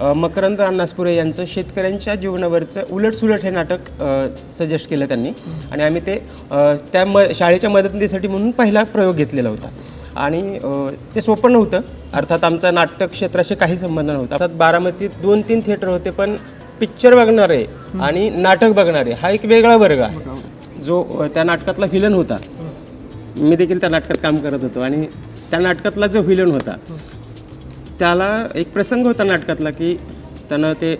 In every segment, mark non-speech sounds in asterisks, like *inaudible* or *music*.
मकरंद अन्नासपुरे यांचं शेतकऱ्यांच्या जीवनावरचं उलटसुलट हे नाटक सजेस्ट केलं त्यांनी. आणि आम्ही ते त्या म शाळेच्या मदतीसाठी म्हणून पहिला प्रयोग घेतलेला होता. आणि ते सोपं नव्हतं. अर्थात आमचा नाटक क्षेत्राशी काही संबंध नव्हता. अर्थात बारामतीत दोन तीन थिएटर होते पण पिक्चर बघणारे आणि नाटक बघणारे हा एक वेगळा वर्ग आहे. जो त्या नाटकातला व्हिलन होता. मी देखील त्या नाटकात काम करत होतो आणि त्या नाटकातला जो व्हिलन होता त्याला एक प्रसंग होता नाटकातला की त्यानं ते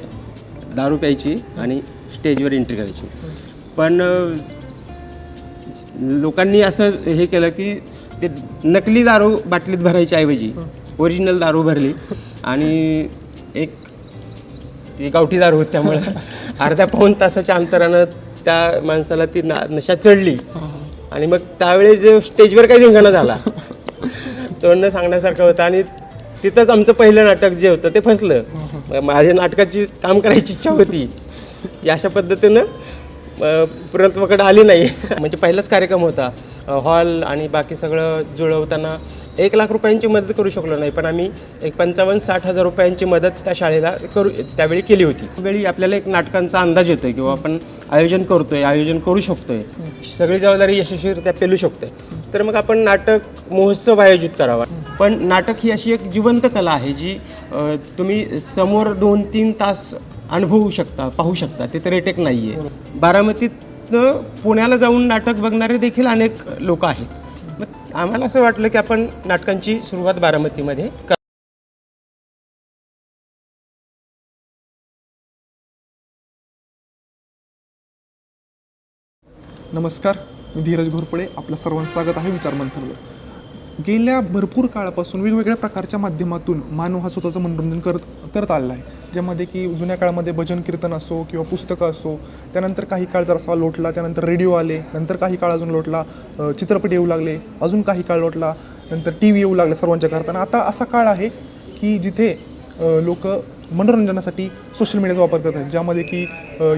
दारू प्यायची आणि स्टेजवर एंट्री करायची. पण लोकांनी असं हे केलं की ते नकली दारू बाटलीत भरायच्या ऐवजी ओरिजिनल दारू भरली आणि एक ती गावठी दारू होती त्यामुळे *laughs* अर्ध्या पाऊण तासाच्या अंतरानं त्या माणसाला ती ना नशा चढली. आणि मग त्यावेळेस स्टेजवर काही धिंगाणा झाला तोंड सांगण्यासारखं होतं आणि तिथंच आमचं पहिलं नाटक जे होतं ते फसलं. माझ्या नाटकाची काम करायची इच्छा होती. अशा पद्धतीनं पूर्णत्वाकडे आली नाही. *laughs* म्हणजे पहिलाच कार्यक्रम होता. हॉल आणि बाकी सगळं जुळवताना एक लाख रुपयांची मदत करू शकलो नाही पण आम्ही एक पंचावन्न साठ हजार रुपयांची मदत त्या शाळेला करू त्यावेळी केली होती. त्यावेळी आपल्याला एक नाटकांचा अंदाज येतोय किंवा आपण आयोजन करतोय आयोजन करू शकतोय. सगळी जबाबदारी यशस्वीरित्या पेलू शकतोय. तर मग आपण नाटक महोत्सव आयोजित करावा. पण नाटक ही अशी एक जिवंत कला आहे जी तुम्ही समोर दोन तीन तास अनुभवू शकता पाहू शकता ते तर एक नाही आहे बारामतीत पुण्याला जाऊन नाटक बघणारे देखील अनेक लोक आहेत. आम्हाला असं वाटलं की आपण नाटकांची सुरुवात बारामतीमध्ये कर नमस्कार मी धीरज घोरपडे. आपलं सर्वांचं स्वागत आहे विचार मंथनवर. गेल्या भरपूर काळापासून वेगवेगळ्या प्रकारच्या माध्यमातून मानव हा स्वतःचं मनोरंजन करत करत आलेला आहे. ज्यामध्ये की जुन्या काळामध्ये भजन कीर्तन असो किंवा पुस्तकं असो त्यानंतर काही काळ जरासा लोटला त्यानंतर रेडिओ आले नंतर काही काळ अजून लोटला चित्रपट येऊ लागले अजून काही काळ लोटला नंतर टी व्ही येऊ लागले सर्वांच्या करताना आता असा काळ आहे की जिथे लोक मनोरंजनासाठी सोशल मीडियाचा वापर करत आहेत. ज्यामध्ये की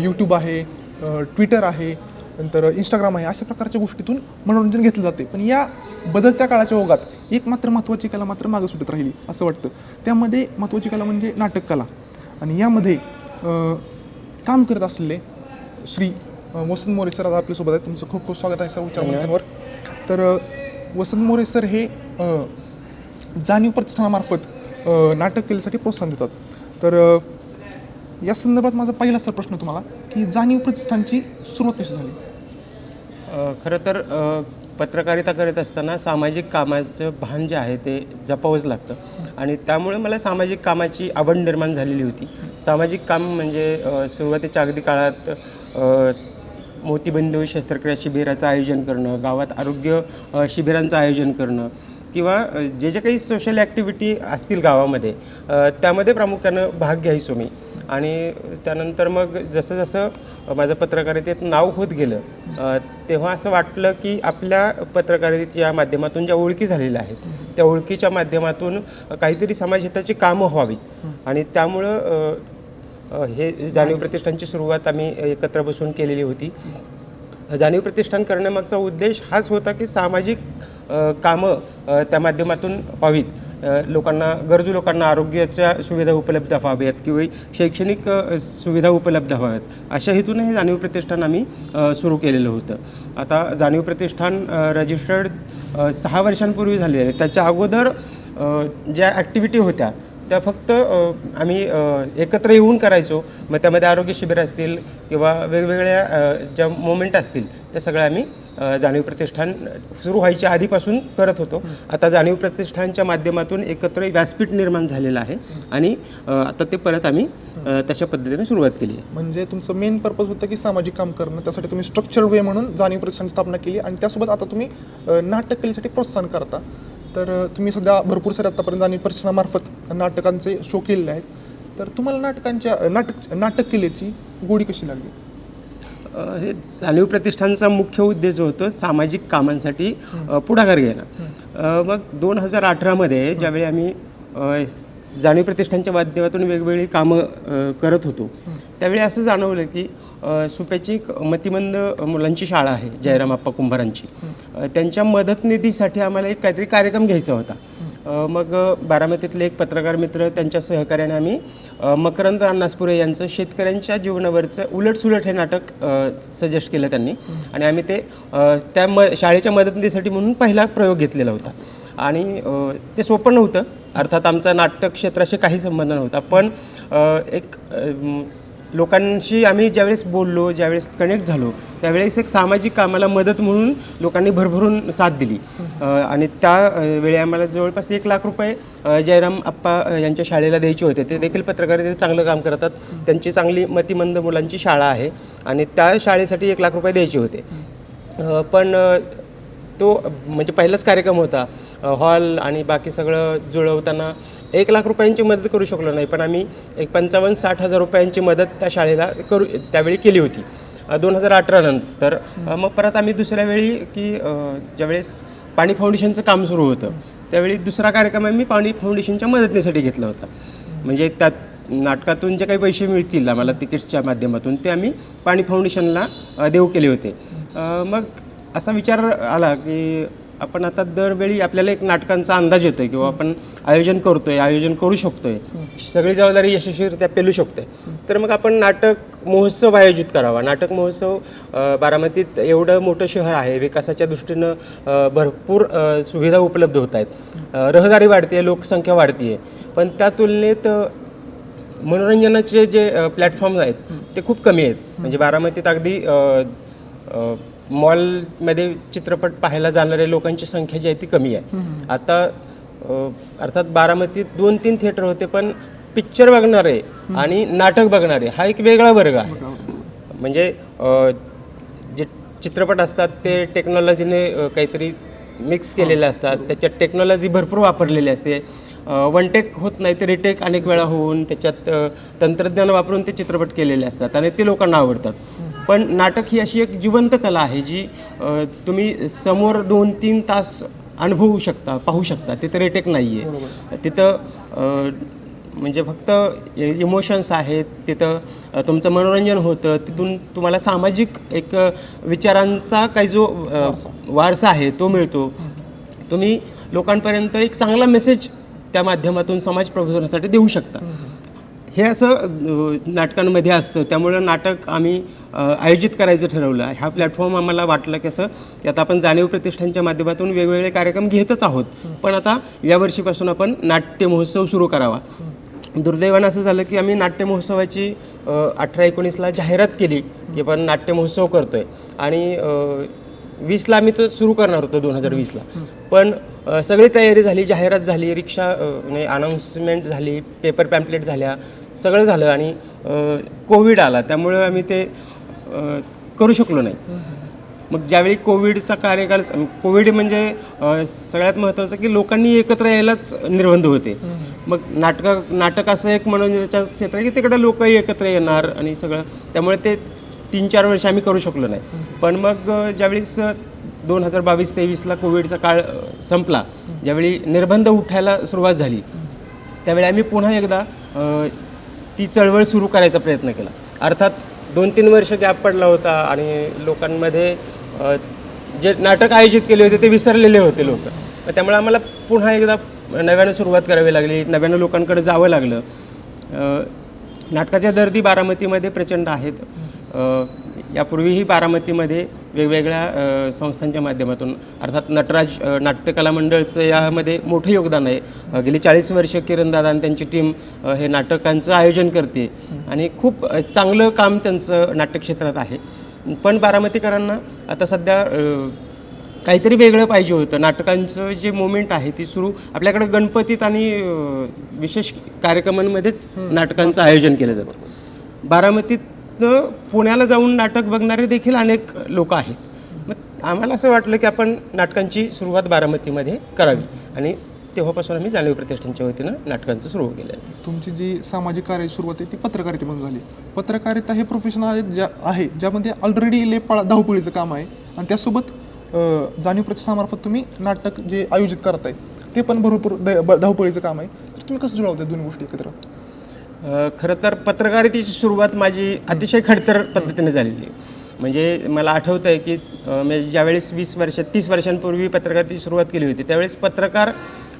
यूट्यूब आहे ट्विटर आहे नंतर इंस्टाग्राम आहे अशा प्रकारच्या गोष्टीतून मनोरंजन घेतलं जाते. पण या बदलत्या काळाच्या ओघात एक मात्र महत्त्वाची कला मात्र मागं सुटत राहिली असं वाटतं. त्यामध्ये महत्त्वाची कला म्हणजे नाटक कला. आणि यामध्ये काम करत असलेले श्री वसंत मोरे सर आज आपल्यासोबत आहेत. तुमचं खूप खूप स्वागत आहे सर उच्चार तर वसंत मोरे सर हे जाणीव प्रतिष्ठानामार्फत नाटक केल्यासाठी प्रोत्साहन देतात. तर या संदर्भात माझा पहिला सर प्रश्न तुम्हाला. ही जाणीव प्रतिष्ठानची सुरुवात कशी झाली? खरं तर पत्रकारिता करत असताना सामाजिक कामाचं भान जे आहे ते जपावंच लागतं. आणि त्यामुळे मला सामाजिक कामाची आवड निर्माण झालेली होती. सामाजिक काम म्हणजे सुरुवातीच्या अगदी काळात अ, मोतीबंधू शस्त्रक्रिया शिबिराचं आयोजन करणं गावात आरोग्य शिबिरांचं आयोजन करणं किंवा जे जे काही सोशल ॲक्टिव्हिटी असतील गावामध्ये त्यामध्ये प्रामुख्यानं भाग घ्यायचो मी. आणि त्यानंतर मग जसं जसं माझं पत्रकारितेत नाव होत गेलं तेव्हा असं वाटलं की आपल्या पत्रकारितेच्या माध्यमातून ज्या ओळखी झालेल्या आहेत त्या ओळखीच्या माध्यमातून काहीतरी समाजहिताची कामं व्हावीत. आणि त्यामुळं हे जाणीव प्रतिष्ठानची सुरुवात आम्ही एकत्र बसून केलेली होती. जाणीव प्रतिष्ठान करण्यामागचा उद्देश हाच होता की सामाजिक कामं त्या माध्यमातून व्हावीत. लोकांना गरजू लोकांना आरोग्याच्या सुविधा उपलब्ध व्हाव्यात किंवा शैक्षणिक सुविधा उपलब्ध व्हाव्यात. अशा हेतून हे जाणीव प्रतिष्ठान आम्ही सुरू केलेलं होतं. आता जाणीव प्रतिष्ठान रजिस्टर्ड सहा वर्षांपूर्वी झालेले आहे. त्याच्या अगोदर ज्या ॲक्टिव्हिटी होत्या त्या फक्त आम्ही एकत्र येऊन करायचो. मग त्यामध्ये आरोग्य शिबिर असतील किंवा वेगवेगळ्या ज्या मोमेंट असतील त्या सगळ्या आम्ही जाणीव प्रतिष्ठान सुरू व्हायच्या आधीपासून करत होतो. आता जाणीव प्रतिष्ठानच्या माध्यमातून एकत्र व्यासपीठ निर्माण झालेलं आहे आणि आता ते परत आम्ही तशा पद्धतीने सुरुवात केली आहे. म्हणजे तुमचं मेन पर्पज होतं की सामाजिक काम करणं त्यासाठी तुम्ही स्ट्रक्चर वे म्हणून जाणीव प्रतिष्ठान स्थापना केली आणि त्यासोबत आता तुम्ही नाटककलेसाठी नाटक कलेसाठी प्रोत्साहन करता. तर तुम्ही सध्या भरपूर सारे आतापर्यंत जाणीव प्रतिष्ठानामार्फत नाटकांचे शो केलेले आहेत. तर तुम्हाला नाटकांच्या नाटक नाटक कलेची गोडी कशी लागली? हे जाणीव प्रतिष्ठानचा मुख्य उद्देश जो होतो सामाजिक कामांसाठी पुढाकार घेणं. मग दोन हजार अठरामध्ये ज्यावेळी आम्ही जाणीव प्रतिष्ठानच्या माध्यमातून वेगवेगळी कामं करत होतो त्यावेळी असं जाणवलं की सुप्याची एक मतिमंद मुलांची शाळा आहे जयराम आप्पा कुंभारांची. त्यांच्या मदत निधीसाठी आम्हाला एक काहीतरी कार्यक्रम घ्यायचा होता. मग बारामतीतले एक पत्रकार मित्र त्यांच्या सहकार्याने आम्ही मकरंद अन्नासपुरे यांचं शेतकऱ्यांच्या जीवनावरचं उलटसुलट हे नाटक सजेस्ट केलं त्यांनी. आणि आम्ही ते त्या म शाळेच्या मदतीसाठी म्हणून पहिला प्रयोग घेतलेला होता. आणि ते सोपं नव्हतं. अर्थात आमचा नाटक क्षेत्राशी काही संबंध नव्हता. पण एक लोकांशी आम्ही ज्यावेळेस बोललो ज्यावेळेस कनेक्ट झालो त्यावेळेस एक सामाजिक कामाला मदत म्हणून लोकांनी भरभरून साथ दिली. आणि त्या वेळी आम्हाला जवळपास एक लाख रुपये जयराम आप्पा यांच्या शाळेला द्यायचे होते. ते देखील पत्रकारितेत चांगलं काम करतात. त्यांची चांगली मतिमंद मुलांची शाळा आहे आणि त्या शाळेसाठी एक लाख रुपये द्यायचे होते. पण तो म्हणजे पहिलाच कार्यक्रम होता. हॉल आणि बाकी सगळं जुळवताना एक लाख रुपयांची मदत करू शकलो नाही पण आम्ही एक पंचावन्न साठ हजार रुपयांची मदत त्या शाळेला करू त्यावेळी केली होती. दोन हजार अठरानंतर मग परत आम्ही दुसऱ्या वेळी की ज्यावेळेस पाणी फाउंडेशनचं काम सुरू होतं त्यावेळी दुसरा कार्यक्रम आम्ही पाणी फाउंडेशनच्या मदतीसाठी घेतला होता. म्हणजे त्यात नाटकातून जे काही पैसे मिळतील आम्हाला तिकीट्सच्या माध्यमातून ते आम्ही पाणी फाउंडेशनला देऊ केले होते. मग असा विचार आला की आपण आता दरवेळी आपल्याला एक नाटकांचा अंदाज येतोय किंवा आपण आयोजन करतोय आयोजन करू शकतोय सगळी जबाबदारी यशस्वीरित्या पेलू शकतोय. तर मग आपण नाटक महोत्सव आयोजित करावा. नाटक महोत्सव बारामतीत एवढं मोठं शहर आहे विकासाच्या दृष्टीनं भरपूर सुविधा उपलब्ध होत आहेत. रहदारी वाढते लोकसंख्या वाढते पण त्या तुलनेत मनोरंजनाचे जे प्लॅटफॉर्म्स आहेत ते खूप कमी आहेत. म्हणजे बारामतीत अगदी मॉलमध्ये चित्रपट पाहायला जाणाऱ्या लोकांची संख्या जी आहे ती कमी आहे. आता अर्थात बारामतीत दोन तीन थिएटर होते पण पिक्चर बघणारे आणि नाटक बघणारे हा एक वेगळा वर्ग आहे. म्हणजे जे चित्रपट असतात ते टेक्नॉलॉजीने काहीतरी मिक्स केलेले असतात. त्याच्यात टेक्नॉलॉजी भरपूर वापरलेली असते. वन टेक होत नाही तर रिटेक अनेक वेळा होऊन त्याच्यात तंत्रज्ञान वापरून ते चित्रपट केलेले असतात आणि ते लोकांना आवडतात. पण नाटक ही अशी एक जिवंत कला आहे जी तुम्ही समोर दोन तीन तास अनुभवू शकता पाहू शकता. तिथं रिटेक नाही आहे तिथं म्हणजे फक्त इमोशन्स आहेत तिथं तुमचं मनोरंजन होतं तिथून तुम्हाला सामाजिक एक विचारांचा काही जो वारसा. आहे तो मिळतो. तुम्ही लोकांपर्यंत एक चांगला मेसेज त्या माध्यमातून समाज प्रबोधनासाठी देऊ शकता. हे असं नाटकांमध्ये असतं. त्यामुळं नाटक आम्ही आयोजित करायचं ठरवलं. ह्या प्लॅटफॉर्म आम्हाला वाटलं की असं की आता आपण जाणीव प्रतिष्ठानच्या माध्यमातून वेगवेगळे कार्यक्रम घेतच आहोत. पण आता या वर्षीपासून आपण नाट्य महोत्सव सुरू करावा. दुर्दैवानं असं झालं की आम्ही नाट्य महोत्सवाची अठरा एकोणीसला जाहिरात केली की आपण नाट्य महोत्सव करतोय. आणि वीसला आम्ही तर सुरू करणार होतो दोन हजार वीसला. पण सगळी तयारी झाली जाहिरात झाली रिक्षा अनाऊन्समेंट म्हणजे झाली पेपर पॅम्पलेट झाल्या. सगळं झालं आणि कोविड आला. त्यामुळं आम्ही ते करू शकलो नाही. मग ज्यावेळी कोविडचा कार्यकाल कोविड म्हणजे सगळ्यात महत्त्वाचं की लोकांनी एकत्र यायलाच निर्बंध होते. मग नाटक नाटक असं एक मनोरंजनाचं क्षेत्र आहे की तिकडे लोक एकत्र येणार आणि सगळं. त्यामुळे ते तीन चार वर्ष आम्ही करू शकलो नाही. पण मग ज्यावेळेस दोन हजार बावीस तेवीसला कोविडचा काळ संपला ज्यावेळी निर्बंध उठायला सुरुवात झाली त्यावेळी आम्ही पुन्हा एकदा ती चळवळ सुरू करायचा प्रयत्न केला. अर्थात दोन तीन वर्ष गॅप पडला होता आणि लोकांमध्ये जे नाटक आयोजित केले होते ते विसरलेले होते लोक. त्यामुळे आम्हाला पुन्हा एकदा नव्यानं सुरुवात करावी लागली नव्यानं लोकांकडे जावं लागलं. नाटकाच्या दर्दी बारामतीमध्ये प्रचंड आहेत. यापूर्वीही बारामतीमध्ये वेगवेगळ्या संस्थांच्या माध्यमातून अर्थात नटराज नाट्यकला मंडळचं यामध्ये मोठं योगदान आहे. गेली चाळीस वर्ष किरणदादा आणि त्यांची टीम हे नाटकांचं आयोजन करते. आणि खूप चांगलं काम त्यांचं नाट्यक्षेत्रात आहे. पण बारामतीकरांना आता सध्या काहीतरी वेगळं पाहिजे होतं. नाटकांचं जे मोमेंट आहे ती सुरू आपल्याकडे गणपतीत आणि विशेष कार्यक्रमांमध्येच नाटकांचं आयोजन केलं जातं. तर पुण्याला जाऊन नाटक बघणारे देखील अनेक लोक आहेत. मग आम्हाला असं वाटलं की आपण नाटकांची सुरुवात बारामतीमध्ये करावी. आणि तेव्हापासून आम्ही जाणीव प्रतिष्ठानच्या वतीनं नाटकांचं सुरू केलं आहे. तुमची जी सामाजिक कार्य सुरुवात आहे ती पत्रकारितेमधून झाली. पत्रकारिता हे प्रोफेशन आहे ज्या आहे ज्यामध्ये ऑलरेडी लेपाळा धावपळीचं काम आहे. आणि त्यासोबत जाणीव प्रतिष्ठानामार्फत तुम्ही नाटक जे आयोजित करताय ते पण भरपूर द- ब- धावपळीचं काम आहे. तर तुम्ही कसं जुळवताय दोन्ही गोष्टी एकत्र? खरं तर पत्रकारितेची सुरुवात माझी अतिशय खडतर पद्धतीने झालेली. आहे म्हणजे मला आठवतं आहे की मी ज्यावेळेस वीस वर्ष तीस वर्षांपूर्वी पत्रकारितेची सुरुवात केली होती त्यावेळेस पत्रकार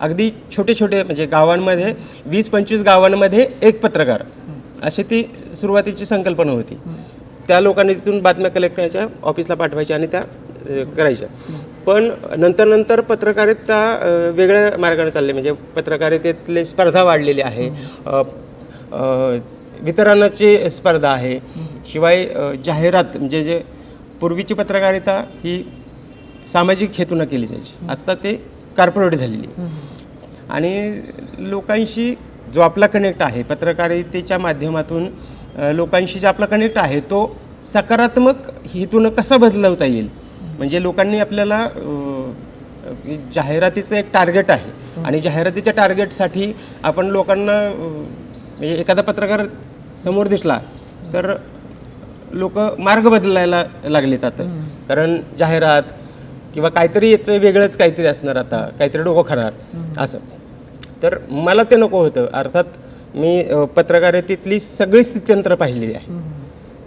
अगदी छोटे छोटे म्हणजे गावांमध्ये वीस पंचवीस गावांमध्ये एक पत्रकार. अशी ती सुरुवातीची संकल्पना होती. त्या लोकांनी तिथून बातम्या कलेक्ट करायच्या ऑफिसला पाठवायच्या आणि त्या करायच्या. पण नंतर नंतर पत्रकारिता वेगळ्या मार्गाने चालले. म्हणजे पत्रकारितेतले स्पर्धा वाढलेली आहे. वितरणाची स्पर्धा आहे. शिवाय जाहिरात म्हणजे जे पूर्वीची पत्रकारिता ही सामाजिक हेतूनं केली जायची. आत्ता ते कार्पोरेट झालेली आहे. आणि लोकांशी जो आपला कनेक्ट आहे पत्रकारितेच्या माध्यमातून लोकांशी जो आपला कनेक्ट आहे तो सकारात्मक हेतूनं कसा बदलवता येईल? म्हणजे लोकांनी आपल्याला जाहिरातीचं एक टार्गेट आहे. आणि जाहिरातीच्या टार्गेटसाठी आपण लोकांना म्हणजे एखादा पत्रकार समोर दिसला तर लोक मार्ग बदलायला लागलेत आता कारण जाहिरात किंवा काहीतरी याचं वेगळंच काहीतरी असणार आता काहीतरी डोकं खाणार असं. तर मला ते नको होतं. अर्थात मी पत्रकारितेतली सगळी स्थित्यंत्र पाहिलेली आहे.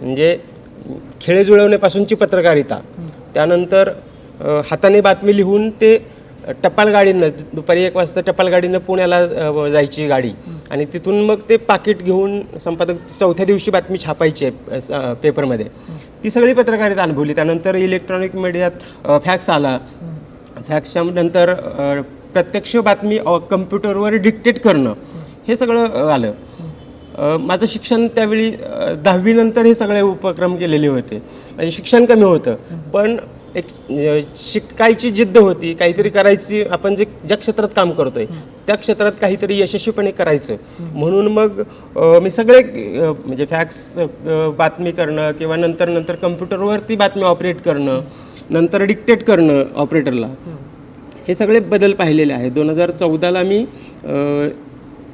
म्हणजे खेळे जुळवण्यापासूनची पत्रकारिता त्यानंतर हाताने बातमी लिहून ते टपाल गाडीनं दुपारी एक वाजता टपाल गाडीनं पुण्याला जायची गाडी. आणि तिथून मग ते पाकिट घेऊन संपादक चौथ्या दिवशी बातमी छापायची आहे पेपरमध्ये. ती सगळी पत्रकारिता अनुभवली. त्यानंतर इलेक्ट्रॉनिक मीडियात फॅक्स आला. फॅक्सच्या नंतर प्रत्यक्ष बातमी कम्प्युटरवर डिक्टेट करणं हे सगळं आलं. माझं शिक्षण त्यावेळी दहावीनंतर हे सगळे उपक्रम केलेले होते. म्हणजे शिक्षण कमी होतं. पण एक शिकायची जिद्द होती काहीतरी करायची आपण जे ज्या क्षेत्रात काम करतोय त्या क्षेत्रात काहीतरी यशस्वीपणे करायचं. म्हणून मग मी सगळे म्हणजे फॅक्स बातमी करणं किंवा नंतर नंतर कम्प्युटरवरती बातमी ऑपरेट करणं नंतर डिक्टेट करणं ऑपरेटरला हे. सगळे बदल पाहिलेले आहेत. दोन हजार चौदाला मी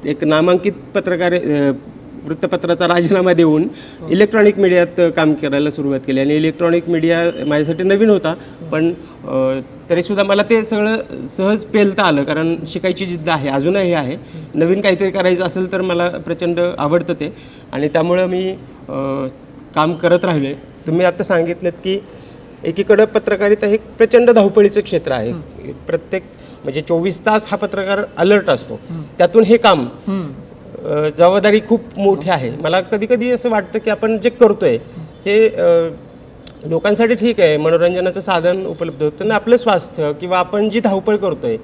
एक नामांकित पत्रकार वृत्तपत्राचा राजीनामा देऊन इलेक्ट्रॉनिक मीडियात काम करायला सुरुवात केली. आणि इलेक्ट्रॉनिक मीडिया माझ्यासाठी नवीन होता पण तरीसुद्धा मला ते सगळं सहज पेलता आलं कारण शिकायची जिद्द आहे अजूनही आहे. नवीन काहीतरी करायचं असेल तर मला प्रचंड आवडतं ते. आणि त्यामुळं मी काम करत राहिले. तुम्ही आता सांगितलं की एकीकडं पत्रकारिता हे प्रचंड धावपळीचं क्षेत्र आहे. प्रत्येक म्हणजे चोवीस तास हा पत्रकार अलर्ट असतो. त्यातून हे काम जबाबदारी खूप मोठी आहे. मला कधी कधी असं वाटतं की आपण जे करतोय हे लोकांसाठी ठीक आहे. मनोरंजनाचं साधन उपलब्ध होतं पण आपलं स्वास्थ्य किंवा आपण जी धावपळ करतोय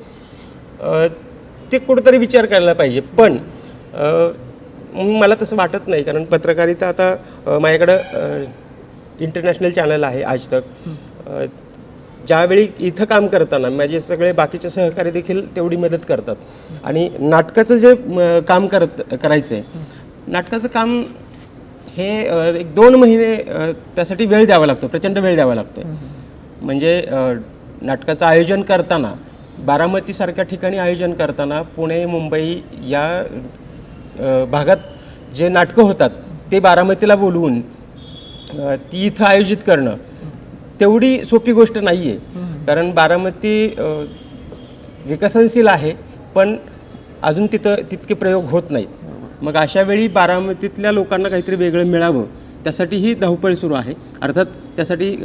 ते कुठंतरी विचार करायला पाहिजे. पण मला तसं वाटत नाही कारण पत्रकारिता आता माझ्याकडं इंटरनॅशनल चॅनल आहे आज तक. ज्यावेळी इथं काम करताना माझे सगळे बाकीचे सहकारी देखील तेवढी मदत करतात. आणि नाटकाचं जे काम करत करायचं आहे नाटकाचं काम हे एक दोन महिने त्यासाठी वेळ द्यावा लागतो प्रचंड वेळ द्यावा लागतो म्हणजे नाटकाचं आयोजन करताना बारामतीसारख्या ठिकाणी आयोजन करताना पुणे मुंबई या भागात जे नाटकं होतात ते बारामतीला बोलवून ती इथं आयोजित करणं तेवढी सोपी गोष्ट नाही आहे कारण बारामती विकसनशील आहे पण अजून तिथं तितके प्रयोग होत नाहीत. मग अशा वेळी बारामतीतल्या लोकांना काहीतरी वेगळं मिळावं त्यासाठी ही धावपळ सुरू आहे. अर्थात त्यासाठी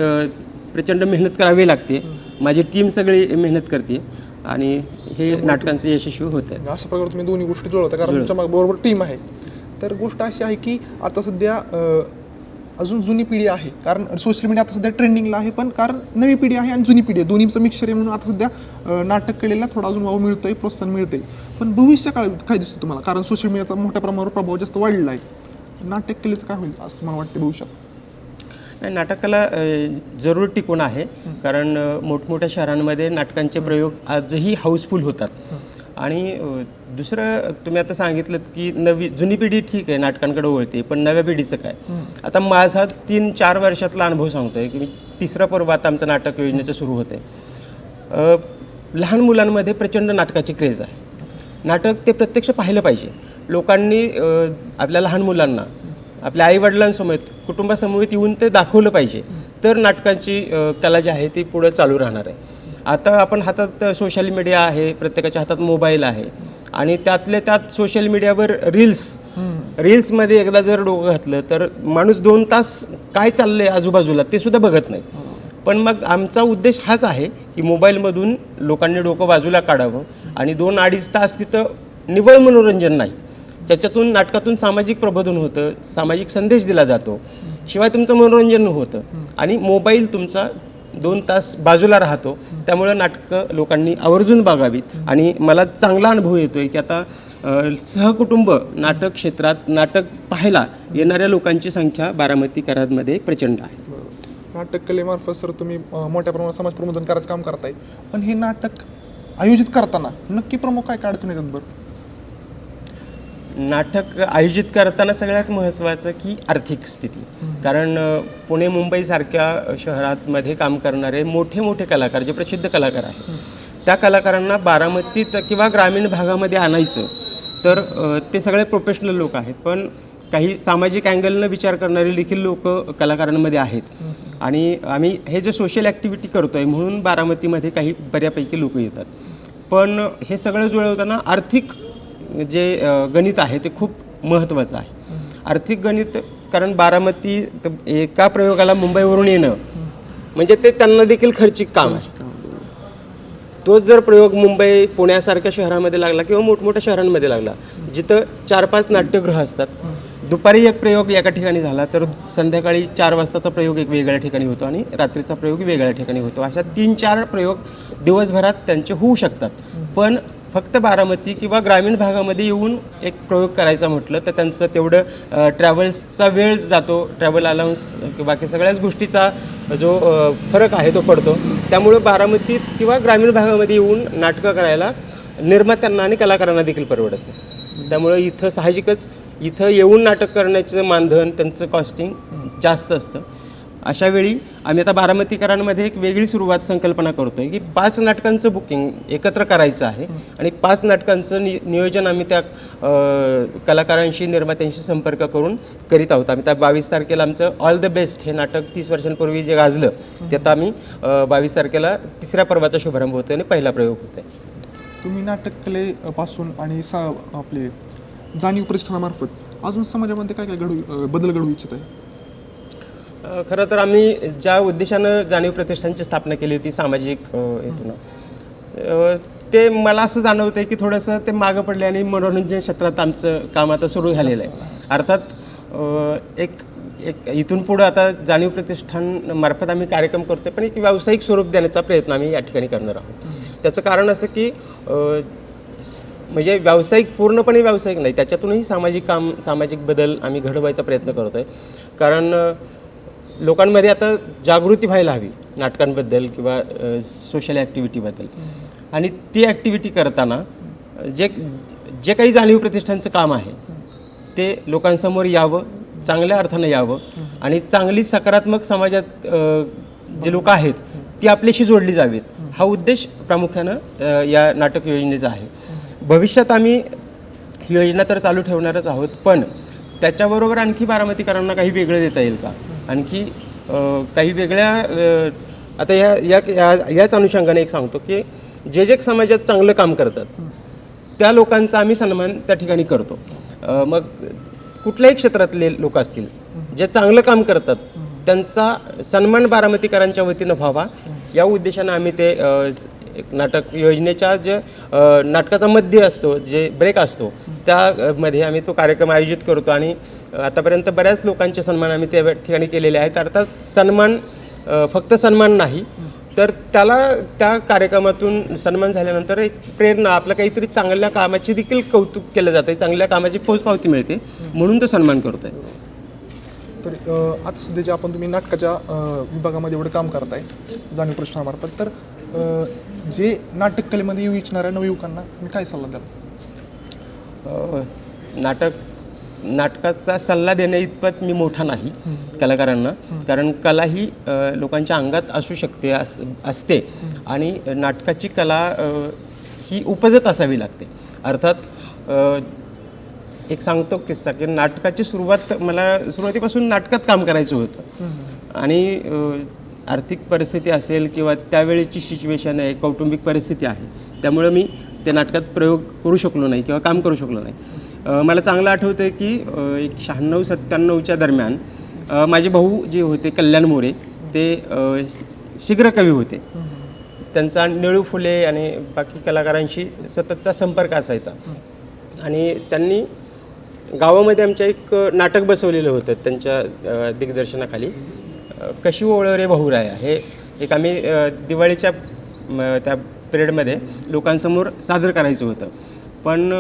प्रचंड मेहनत करावी लागते. माझी टीम सगळी मेहनत करते. आणि हे नाटकांचं यशस्वी होत आहे. अशा प्रकारे तुम्ही दोन्ही गोष्टी जुळवता कारण तुमच्या बरोबर टीम आहे. तर गोष्ट अशी आहे की आता सध्या अजून जुनी पिढी आहे. कारण सोशल मीडिया आता सध्या ट्रेंडिंगला आहे पण कारण नवी पिढी आहे आणि जुनी पिढी आहे. दोन्हीचं मिक्सर आहे म्हणून आता सध्या नाटक केलेला थोडा अजून वाव मिळतोय प्रोत्साहन मिळतंय. पण भविष्य काळ काय दिसतं तुम्हाला? कारण सोशल मीडियाचा मोठ्या प्रमाणावर प्रभाव जास्त वाढलेला आहे. नाटक केल्याचं काय होईल असं मला वाटतं भविष्यात? नाही नाटकाला जरूर टिकून आहे. कारण मोठमोठ्या शहरांमध्ये नाटकांचे प्रयोग आजही हाऊसफुल होतात. आणि दुसरं तुम्ही आता सांगितलं की नवी जुनी पिढी ठीक आहे नाटकांकडे वळते पण नव्या पिढीचं काय? आता माझा तीन चार वर्षातला अनुभव सांगतोय की तिसरं पर्व आता आमचं नाटक योजनेचं सुरू होतं आहे लहान मुलांमध्ये प्रचंड नाटकाची क्रेज आहे. नाटक ते प्रत्यक्ष पाहिलं पाहिजे. लोकांनी आपल्या लहान मुलांना आपल्या आईवडिलांसमोर कुटुंबासमोर येऊन ते दाखवलं पाहिजे. तर नाटकाची कला जी आहे ती पुढं चालू राहणार आहे. आता आपण हातात सोशल मीडिया आहे प्रत्येकाच्या हातात मोबाईल आहे. आणि त्यातल्या त्यात सोशल मीडियावर रील्स रील्समध्ये एकदा जर डोकं घातलं तर माणूस दोन तास काय चाललंय आजूबाजूला ते सुद्धा बघत नाही. पण मग आमचा उद्देश हाच आहे की मोबाईलमधून लोकांनी डोकं बाजूला काढावं. आणि दोन अडीच तास तिथं निव्वळ मनोरंजन नाही. त्याच्यातून नाटकातून सामाजिक प्रबोधन होतं सामाजिक संदेश दिला जातो. शिवाय तुमचं मनोरंजन होतं आणि मोबाईल तुमचा दोन तास बाजूला राहतो. त्यामुळं नाटकं लोकांनी आवर्जून बघावीत. आणि मला चांगला अनुभव येतो आहे की आता सहकुटुंब नाटक क्षेत्रात नाटक पाहायला येणाऱ्या लोकांची संख्या बारामती कराडमध्ये प्रचंड आहे. नाटक कलेमार्फत सर तुम्ही मोठ्या प्रमाणात समाज प्रबोधन करायचं काम करताय. पण हे नाटक आयोजित करताना नक्की प्रमुख काय काय अडचण येतात बरं नाटक आयोजित करताना सगळ्यात महत्त्वाचं की आर्थिक स्थिती. कारण पुणे मुंबईसारख्या शहरांमध्ये काम करणारे मोठे मोठे कलाकार जे प्रसिद्ध कलाकार आहेत त्या कलाकारांना बारामतीत किंवा ग्रामीण भागामध्ये आणायचं तर ते सगळे प्रोफेशनल लोक आहेत. पण काही सामाजिक अँगलनं विचार करणारे देखील लोक कलाकारांमध्ये आहेत. आणि आम्ही हे जे सोशल ॲक्टिव्हिटी करतो आहे म्हणून बारामतीमध्ये काही बऱ्यापैकी लोक येतात. पण हे सगळं जुळवताना आर्थिक जे गणित आहे ते खूप महत्त्वाचं आहे. आर्थिक गणित कारण बारामती एका प्रयोगाला मुंबईवरून येणं म्हणजे ते त्यांना देखील खर्चिक काम आहे. तोच जर प्रयोग मुंबई पुण्यासारख्या शहरामध्ये लागला किंवा मोठमोठ्या शहरांमध्ये लागला जिथं चार पाच नाट्यगृह असतात दुपारी एक प्रयोग एका ठिकाणी झाला तर संध्याकाळी चार वाजताचा प्रयोग एक वेगळ्या ठिकाणी होतो आणि रात्रीचा प्रयोग वेगळ्या ठिकाणी होतो. अशा तीन चार प्रयोग दिवसभरात त्यांचे होऊ शकतात. पण फक्त बारामती किंवा ग्रामीण भागामध्ये येऊन एक प्रयोग करायचा म्हटलं तर त्यांचं तेवढं ट्रॅव्हल्सचा वेळ जातो ट्रॅव्हल अलाउन्स बाकी सगळ्याच गोष्टीचा जो फरक आहे तो पडतो. त्यामुळं बारामतीत किंवा ग्रामीण भागामध्ये येऊन नाटकं करायला निर्मात्यांना आणि कलाकारांना देखील परवडत नाही. त्यामुळं इथं साहजिकच इथं येऊन नाटक करण्याचं मानधन त्यांचं कॉस्टिंग जास्त असतं. अशा वेळी आम्ही आता बारामतीकरांमध्ये एक वेगळी सुरुवात संकल्पना करतो आहे की पाच नाटकांचं बुकिंग एकत्र करायचं आहे आणि पाच नाटकांचं नि नियोजन आम्ही त्या कलाकारांशी निर्मात्यांशी संपर्क करून करीत आहोत. आम्ही त्या बावीस तारखेला आमचं ऑल द बेस्ट हे नाटक तीस वर्षांपूर्वी जे गाजलं ते आता आम्ही बावीस तारखेला तिसऱ्या पर्वाचा शुभारंभ होतो आणि पहिला प्रयोग होतो आहे तुम्ही नाटक कलेपासून आणि सा आपले जाणीव प्रतिष्ठानामार्फत अजून समाजामध्ये काय काय घडू बदल घडवू इच्छित आहे खरं तर आम्ही ज्या उद्देशानं जाणीव प्रतिष्ठानची स्थापना केली होती सामाजिक हेतून ते मला असं जाणवतं आहे की थोडंसं ते मागं पडले आणि मनोरंजन क्षेत्रात आमचं काम आता सुरू झालेलं आहे. अर्थात एक एक इथून पुढं आता जाणीव प्रतिष्ठान मार्फत आम्ही कार्यक्रम करतो पण एक व्यावसायिक स्वरूप देण्याचा प्रयत्न आम्ही या ठिकाणी करणार आहोत. त्याचं कारण असं की म्हणजे व्यावसायिक पूर्णपणे व्यावसायिक नाही त्याच्यातूनही सामाजिक काम सामाजिक बदल आम्ही घडवायचा प्रयत्न करतो आहे कारण लोकांमध्ये आता जागृती व्हायला हवी नाटकांबद्दल किंवा सोशल ॲक्टिव्हिटीबद्दल आणि ती ॲक्टिव्हिटी करताना जे जे काही जाणीव प्रतिष्ठानचं काम आहे ते लोकांसमोर यावं चांगल्या अर्थानं यावं आणि चांगली सकारात्मक समाजात जे लोक आहेत ती आपल्याशी जोडली जावीत. हा उद्देश प्रामुख्यानं या नाटक योजनेचा आहे. भविष्यात आम्ही ही योजना तर चालू ठेवणारच आहोत पण त्याच्याबरोबर आणखी बारामतीकरांना काही वेगळं देता येईल का? आणखी काही वेगळ्या आता या या या- याच अनुषंगाने एक सांगतो की जे जे समाजात चांगलं काम करतात त्या लोकांचा आम्ही सन्मान त्या ठिकाणी करतो. मग कुठल्याही क्षेत्रातले लोक असतील जे चांगलं काम करतात त्यांचा सन्मान बारामतीकरांच्या वतीनं व्हावा. या उद्देशानं आम्ही ते एक नाटक योजनेच्या जे नाटकाचा मध्य असतो जे ब्रेक असतो त्यामध्ये आम्ही तो कार्यक्रम आयोजित करतो आणि आतापर्यंत बऱ्याच लोकांचे सन्मान आम्ही त्या ठिकाणी केलेले आहेत. अर्थात सन्मान फक्त सन्मान नाही तर त्याला त्या कार्यक्रमातून सन्मान झाल्यानंतर एक प्रेरणा आपलं काहीतरी चांगल्या कामाची देखील कौतुक केलं जातं चांगल्या कामाची पोचपावती मिळते म्हणून तो सन्मान करतोय. तर आता सध्याच्या आपण तुम्ही नाटकाच्या विभागामध्ये एवढं काम करताय जाणीव प्रश्नामार्फत तर जे नाटक कलेमध्ये येऊ इच्छिणाऱ्या नवयुवकांना तुम्ही काय सल्ला द्याल? नाटक नाटकाचा सल्ला देण्या इतपत मी मोठा नाही कलाकारांना. कारण कला ही लोकांच्या अंगात असू शकते अस असते. आणि नाटकाची कला ही उपजत असावी लागते. अर्थात एक सांगतो किस्सा की नाटकाची सुरुवात मला सुरुवातीपासून नाटकात काम करायचं होतं. आणि आर्थिक परिस्थिती असेल किंवा त्यावेळेची सिच्युएशन आहे कौटुंबिक परिस्थिती आहे त्यामुळं मी त्या नाटकात प्रयोग करू शकलो नाही किंवा काम करू शकलो नाही. मला चांगलं आठवतं आहे की एक शहाण्णव सत्त्याण्णवच्या दरम्यान माझे भाऊ जे होते कल्याण मोरे ते शीघ्रकवी शीघ्र कवी होते. त्यांचा निळू फुले आणि बाकी कलाकारांशी सततचा संपर्क असायचा. आणि त्यांनी गावामध्ये आमच्या एक नाटक बसवलेलं होतं त्यांच्या दिग्दर्शनाखाली. कशी ओळ रे बहुराया हे एक आम्ही दिवाळीच्या त्या पिरियडमध्ये लोकांसमोर सादर करायचं होतं. पण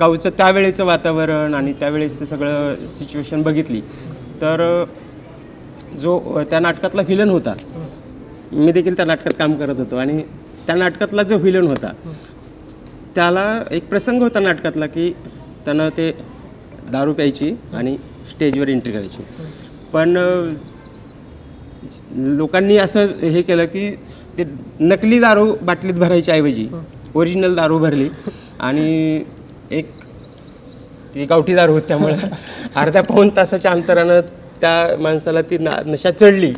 गावचं त्यावेळेचं वातावरण आणि त्यावेळेचं सगळं सिच्युएशन बघितली तर जो त्या नाटकातला व्हिलन होता मी देखील त्या नाटकात काम करत होतो आणि त्या नाटकातला जो व्हिलन होता त्याला एक प्रसंग होता नाटकातला की त्यानं ते दारू प्यायची आणि स्टेजवर एंट्री करायची. पण लोकांनी असं हे केलं की ते नकली दारू बाटलीत भरायच्या ऐवजी ओरिजिनल दारू भरली. आणि एक ती गावठी दारू होती त्यामुळे अर्ध्या पाऊण तासाच्या अंतरानं त्या माणसाला ती ना नशा चढली.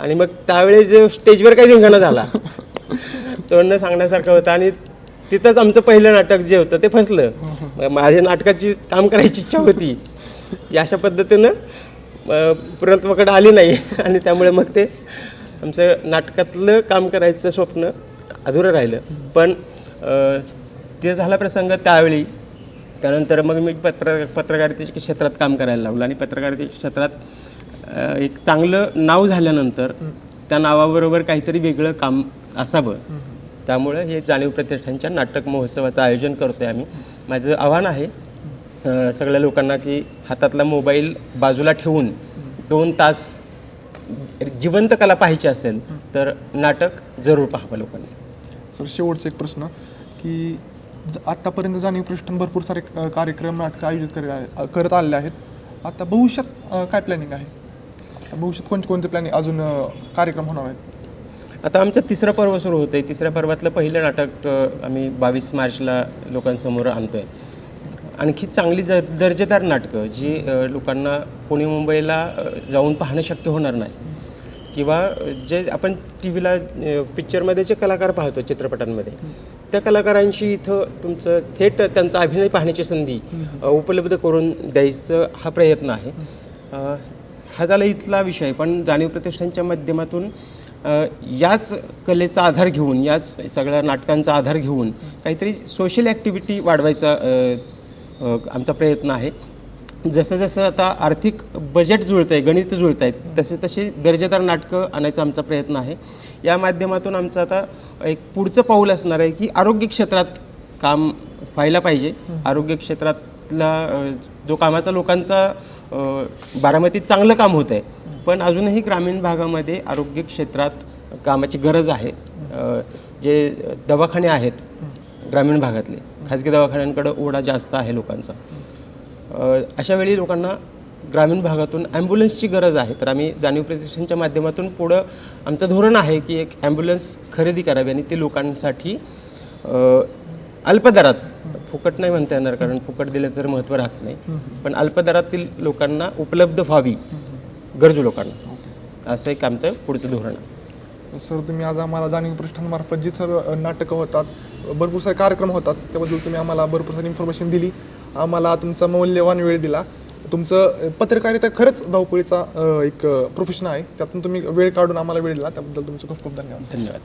आणि मग त्यावेळेस जो स्टेजवर काही धिंगाणा झाला तो न सांगण्यासारखं होतं. आणि तिथंच आमचं पहिलं नाटक जे होतं ते फसलं. माझ्या नाटकाची काम करायची इच्छा होती. अशा पद्धतीनं पूर्णत्वाकडे आली नाही. *laughs* आणि त्यामुळे मग ते आमचं नाटकातलं काम करायचं स्वप्न अधुरं राहिलं. पण ते झाला प्रसंग त्यावेळी. त्यानंतर मग मी पत्र पत्रकारितेच्या क्षेत्रात काम करायला लागलो. आणि पत्रकारितेच्या क्षेत्रात एक चांगलं नाव झाल्यानंतर त्या नावाबरोबर काहीतरी वेगळं काम असावं. त्यामुळं हे जाणीव प्रतिष्ठानच्या नाटक महोत्सवाचं आयोजन करतो आहे आम्ही. माझं आव्हान आहे सगळ्या लोकांना की हातातला मोबाईल बाजूला ठेवून दोन तास जिवंत कला पाहायची असेल तर नाटक जरूर पाहावं लोकांनी. सर शेवटचा एक प्रश्न की ज- आत्तापर्यंत जाणीव प्रतिष्ठान भरपूर सारे कार्यक्रम नाटकं आयोजित करत आहे- करत आलेले आहेत. आता भविष्यात काय प्लॅनिंग आहे? भविष्यात कोणते कोणते प्लॅनिंग अजून कार्यक्रम होणार आहेत? आता आमचं तिसरं पर्व सुरू होतं आहे तिसऱ्या पर्वातलं पहिलं नाटक आम्ही बावीस मार्चला लोकांसमोर आणतो आहे आणखी चांगली ज दर्जेदार नाटकं जी लोकांना पुणे मुंबईला जाऊन पाहणं शक्य होणार नाही. किंवा जे आपण टी व्हीला पिक्चरमध्ये जे कलाकार पाहतो चित्रपटांमध्ये त्या कलाकारांशी इथं तुमचं थेट त्यांचा अभिनय पाहण्याची संधी उपलब्ध करून द्यायचं हा प्रयत्न आहे. हा झाला इथला विषय पण जाणीव प्रतिष्ठानच्या माध्यमातून याच कलेचा आधार घेऊन याच सगळ्या नाटकांचा आधार घेऊन काहीतरी सोशल ॲक्टिव्हिटी वाढवायचा आमचा प्रयत्न आहे. जसं जसं आता आर्थिक बजेट जुळतं आहे गणित जुळत आहेत तसे तसे दर्जेदार नाटकं आणायचा आमचा प्रयत्न आहे. या माध्यमातून आमचं आता एक पुढचं पाऊल असणार आहे की आरोग्य क्षेत्रात काम व्हायला पाहिजे. आरोग्य क्षेत्रातला जो कामाचा लोकांचा बारामतीत चांगलं काम होतं आहे पण अजूनही ग्रामीण भागामध्ये आरोग्य क्षेत्रात कामाची गरज आहे. जे दवाखाने आहेत ग्रामीण भागातले. खाजगी दवाखान्यांकडं ओढा जास्त आहे लोकांचा. अशा वेळी लोकांना ग्रामीण भागातून ॲम्ब्युलन्सची गरज आहे. तर आम्ही जाणीव प्रतिष्ठानच्या माध्यमातून पुढं आमचं धोरण आहे की एक ॲम्ब्युलन्स खरेदी करावी आणि ती लोकांसाठी अल्पदरात फुकट नाही म्हणता येणार कारण फुकट दिलं तर महत्त्व राहत नाही. पण अल्पदरातील लोकांना उपलब्ध व्हावी गरजू लोकांना. असं एक आमचं पुढचं धोरण आहे. सर तुम्ही आज आम्हाला जाणीव प्रतिष्ठानमार्फत जी सर नाटकं होतात भरपूर सारे कार्यक्रम होतात त्याबद्दल तुम्ही आम्हाला भरपूर सारी इन्फॉर्मेशन दिली. आम्हाला तुमचा मौल्यवान वेळ दिला. तुमचं पत्रकारिता खरंच धावपळीचा एक प्रोफेशन आहे. त्यातून तुम्ही वेळ काढून आम्हाला वेळ दिला. त्याबद्दल तुमचं खूप खूप धन्यवाद. धन्यवाद.